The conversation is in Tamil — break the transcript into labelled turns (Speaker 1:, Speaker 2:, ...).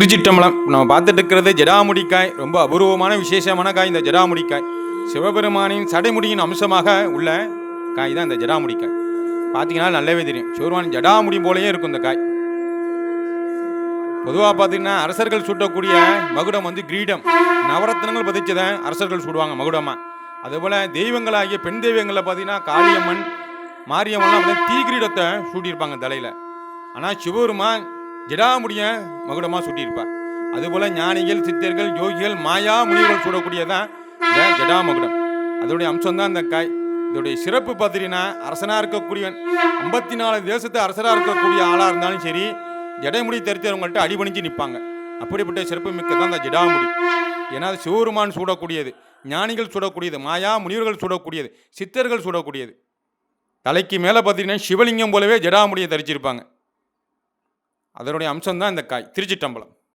Speaker 1: திருச்சிட்டம்பலம் நம்ம பார்த்துட்டு இருக்கிறது ஜடாமுடிக்காய். ரொம்ப அபூர்வமான விசேஷமான காய் இந்த ஜடாமுடிக்காய். சிவபெருமானின் சடைமுடியின் அம்சமாக உள்ள காய் தான் இந்த ஜடாமுடிக்காய். பார்த்தீங்கன்னா நல்லாவே தெரியும். சிவபெருமான் ஜடாமுடி போலேயே இருக்கும் இந்த காய். பொதுவாக பார்த்தீங்கன்னா அரசர்கள் சூட்டக்கூடிய மகுடம் வந்து கிரீடம். நவரத்னங்கள் பதிச்சதை அரசர்கள் சூடுவாங்க மகுடமா. அதுபோல் தெய்வங்களாகிய பெண் தெய்வங்களில் பார்த்தீங்கன்னா காளியம்மன் மாரியம்மன் தீ கிரீடத்தை சூட்டியிருப்பாங்க தலையில். ஆனால் சிவபெருமான் ஜடாமுடிய மகுடமாக சுட்டியிருப்பார். அதுபோல் ஞானிகள் சித்தர்கள் யோகிகள் மாயா முனிவர்கள் சூடக்கூடியதான் இந்த ஜடாமகுடம். அதோடைய அம்சம் தான் இந்த காய். இதோடைய சிறப்பு பார்த்தீங்கன்னா அரசனாக இருக்கக்கூடியவன். ஐம்பத்தி நாலு தேசத்து அரசராக இருக்கக்கூடிய ஆளாக இருந்தாலும் சரி ஜடைமுடி தெரிஞ்சவங்கள்ட்ட அடிபணிஞ்சு நிற்பாங்க அப்படிப்பட்ட சிறப்பு மிக்க தான் இந்த ஜடாமுடி. ஏன்னா அது சுடக்கூடியது சூடக்கூடியது ஞானிகள் சூடக்கூடியது மாயா முனிவர்கள் சூடக்கூடியது சித்தர்கள் சூடக்கூடியது. தலைக்கு மேலே பார்த்தீங்கன்னா சிவலிங்கம் போலவே ஜடாமுடியை தரிச்சிருப்பாங்க. அதனுடைய அம்சம் தான் இந்த காய் திருச்சிட்டம்பலம்.